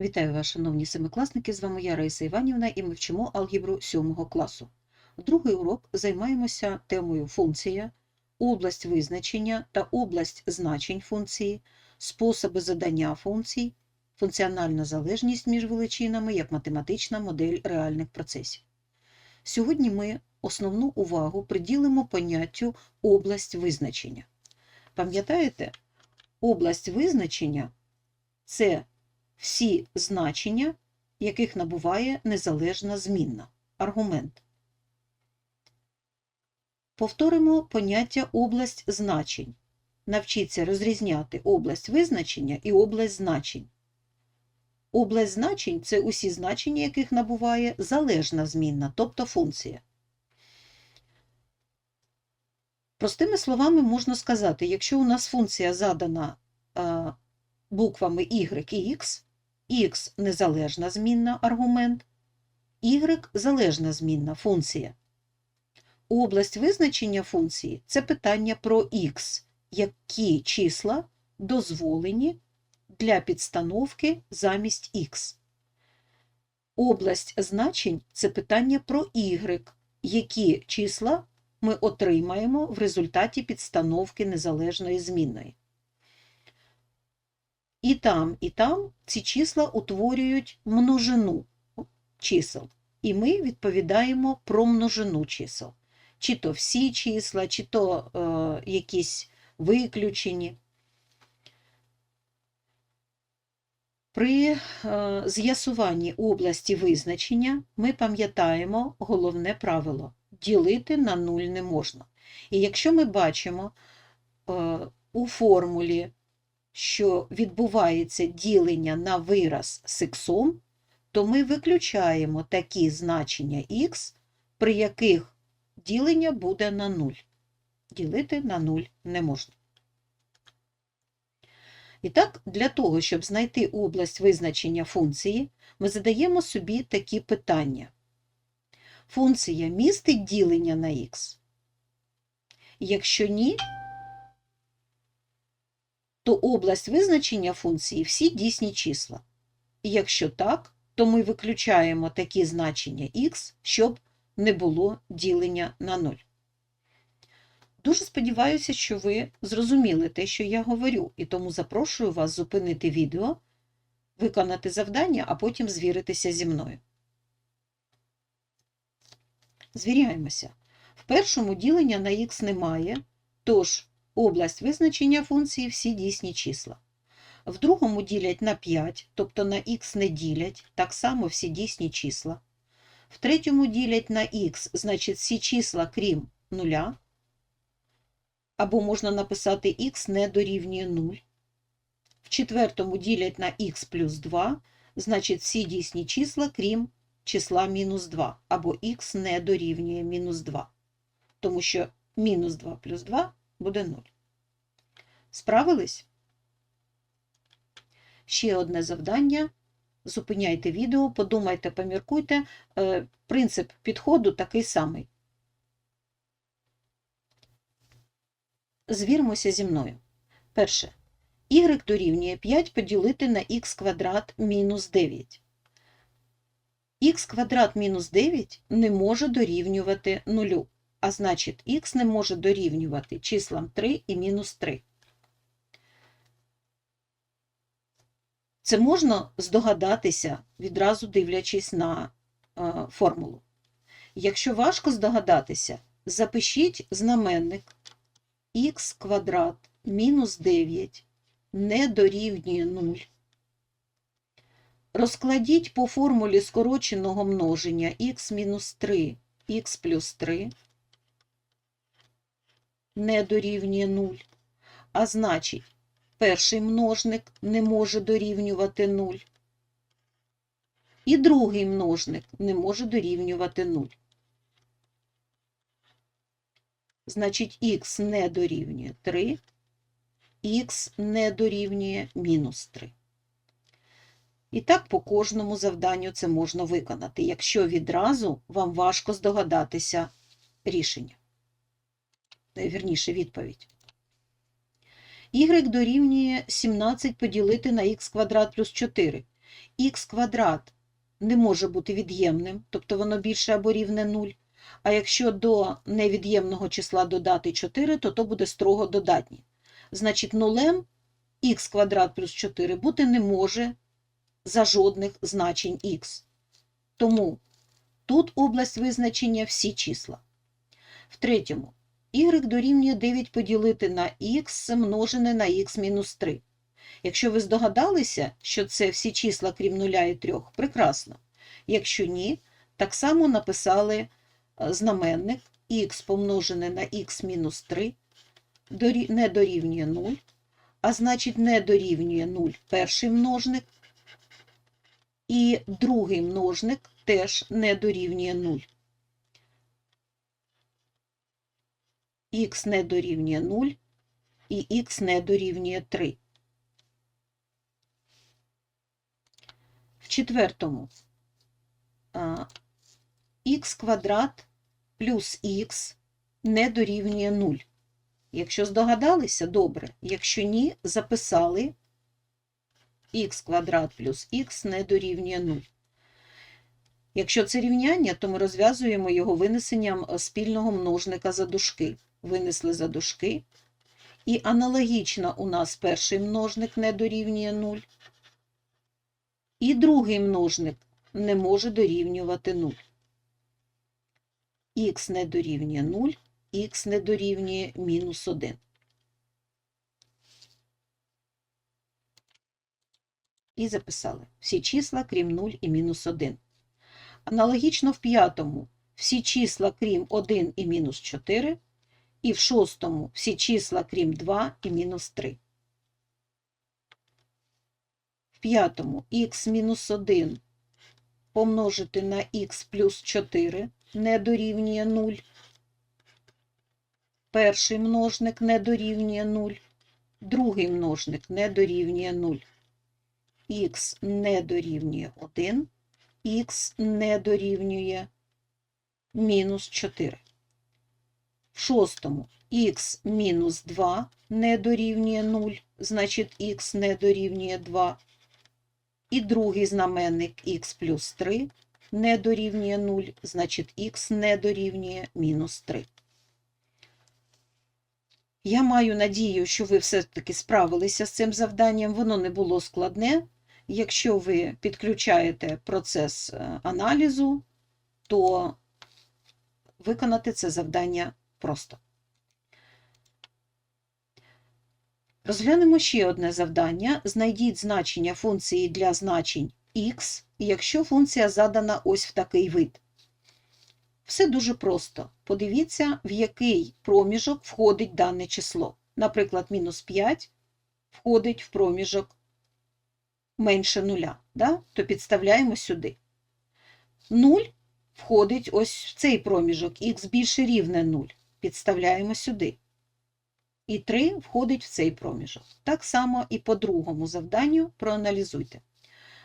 Вітаю вас, шановні семикласники! З вами я Раїса Іванівна і ми вчимо алгебру 7 класу. Другий урок займаємося темою функція, область визначення та область значень функції, способи задання функцій, функціональна залежність між величинами як математична модель реальних процесів. Сьогодні ми основну увагу приділимо поняттю область визначення. Пам'ятаєте, область визначення це всі значення, яких набуває незалежна змінна. Аргумент. Повторимо поняття область значень. Навчіться розрізняти область визначення і область значень. Область значень це усі значення, яких набуває залежна змінна, тобто функція. Простими словами можна сказати, якщо у нас функція задана буквами y і x, x незалежна змінна аргумент, y залежна змінна функція. Область визначення функції це питання про x, які числа дозволені для підстановки замість x. Область значень це питання про y, які числа ми отримаємо в результаті підстановки незалежної змінної. І там, і там ці числа утворюють множину чисел. І ми відповідаємо про множину чисел. Чи то всі числа, чи то е, якісь виключені. При е, з'ясуванні області визначення ми пам'ятаємо головне правило ділити на нуль не можна. І якщо ми бачимо е, у формулі що відбувається ділення на вираз з іксом, то ми виключаємо такі значення х, при яких ділення буде на 0. Ділити на 0 не можна. І так, для того, щоб знайти область визначення функції, ми задаємо собі такі питання. Функція містить ділення на х? Якщо ні, то область визначення функції всі дійсні числа. І якщо так, то ми виключаємо такі значення х, щоб не було ділення на 0. Дуже сподіваюся, що ви зрозуміли те, що я говорю, і тому запрошую вас зупинити відео, виконати завдання, а потім звіритися зі мною. Звіряємося. В першому ділення на х немає, тож область визначення функції всі дійсні числа. В другому ділять на 5, тобто на х не ділять, так само всі дійсні числа. В третьому ділять на х, значить всі числа крім нуля. Або можна написати х не дорівнює 0. В четвертому ділять на х плюс 2, значить всі дійсні числа, крім числа мінус 2, або х не дорівнює мінус 2. Тому що мінус 2 плюс 2 буде 0. Справились? Ще одне завдання. Зупиняйте відео, подумайте, поміркуйте. Е, Принцип підходу такий самий. Звірмося зі мною. Перше. y дорівнює 5 поділити на х квадрат мінус 9. х квадрат мінус 9 не може дорівнювати нулю а значить х не може дорівнювати числам 3 і мінус 3. Це можна здогадатися, відразу дивлячись на е, формулу. Якщо важко здогадатися, запишіть знаменник х квадрат мінус 9 не дорівнює 0. Розкладіть по формулі скороченого множення х мінус 3, х плюс 3 не дорівнює 0, а значить, перший множник не може дорівнювати 0, і другий множник не може дорівнювати 0. Значить, х не дорівнює 3, х не дорівнює мінус 3. І так по кожному завданню це можна виконати, якщо відразу вам важко здогадатися рішення. Вірніше відповідь. y дорівнює 17 поділити на х квадрат плюс 4. х квадрат не може бути від'ємним, тобто воно більше або рівне 0. А якщо до невід'ємного числа додати 4, то то буде строго додатнє. Значить, нулем х квадрат плюс 4 бути не може за жодних значень х. Тому тут область визначення всі числа. В третьому, y дорівнює 9 поділити на х множене на х мінус 3. Якщо ви здогадалися, що це всі числа, крім 0 і 3, прекрасно. Якщо ні, так само написали е, знаменник х помножене на х мінус 3 дорі- не дорівнює 0, а значить не дорівнює 0 перший множник, і другий множник теж не дорівнює 0. Х не дорівнює 0 і х не дорівнює 3. В четвертому х квадрат плюс х не дорівнює 0. Якщо здогадалися, добре. Якщо ні, записали х квадрат плюс х не дорівнює 0. Якщо це рівняння, то ми розв'язуємо його винесенням спільного множника за дужки. Винесли за дужки. І аналогічно у нас перший множник не дорівнює 0. І другий множник не може дорівнювати 0. х не дорівнює 0, х не дорівнює мінус 1. І записали всі числа, крім 0 і мінус 1. Аналогічно в п'ятому всі числа, крім 1 і мінус 4, і в шостому всі числа, крім 2 і мінус 3. В п'ятому х мінус 1 помножити на х плюс 4 не дорівнює 0. Перший множник не дорівнює 0. Другий множник не дорівнює 0. х не дорівнює 1 х не дорівнює мінус 4. Шостому х мінус 2 не дорівнює 0, значить х не дорівнює 2. І другий знаменник х плюс 3 не дорівнює 0, значить х не дорівнює мінус 3. Я маю надію, що ви все-таки справилися з цим завданням, воно не було складне. Якщо ви підключаєте процес е, аналізу, то виконати це завдання просто. Розглянемо ще одне завдання. Знайдіть значення функції для значень х, якщо функція задана ось в такий вид. Все дуже просто. Подивіться, в який проміжок входить дане число. Наприклад, мінус 5 входить в проміжок менше нуля, да? то підставляємо сюди. 0 входить ось в цей проміжок, х більше рівне 0. Підставляємо сюди. І 3 входить в цей проміжок. Так само і по другому завданню проаналізуйте.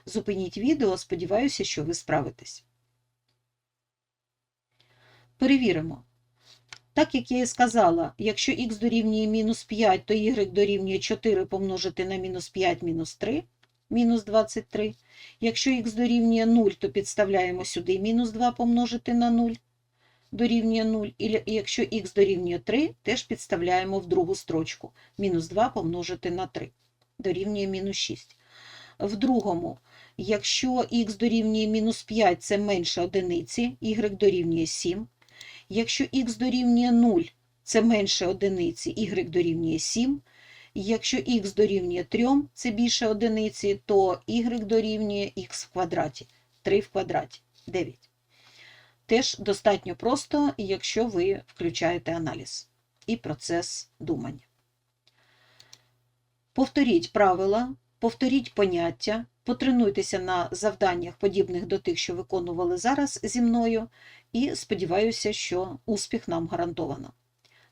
Зупиніть відео, сподіваюся, що ви справитесь. Перевіримо. Так як я і сказала, якщо х дорівнює мінус 5, то y дорівнює 4 помножити на мінус 5 мінус 3 мінус 23. Якщо х дорівнює 0, то підставляємо сюди мінус 2 помножити на 0, дорівнює 0. І якщо х дорівнює 3, теж підставляємо в другу строчку. Мінус 2 помножити на 3, дорівнює мінус 6. В другому, якщо х дорівнює мінус 5, це менше одиниці, y дорівнює 7. Якщо х дорівнює 0, це менше одиниці, y дорівнює 7. Якщо х дорівнює 3, це більше одиниці, то y дорівнює х в квадраті. 3 в квадраті 9. Теж достатньо просто, якщо ви включаєте аналіз і процес думання. Повторіть правила, повторіть поняття, потренуйтеся на завданнях, подібних до тих, що виконували зараз зі мною, і сподіваюся, що успіх нам гарантовано.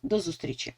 До зустрічі!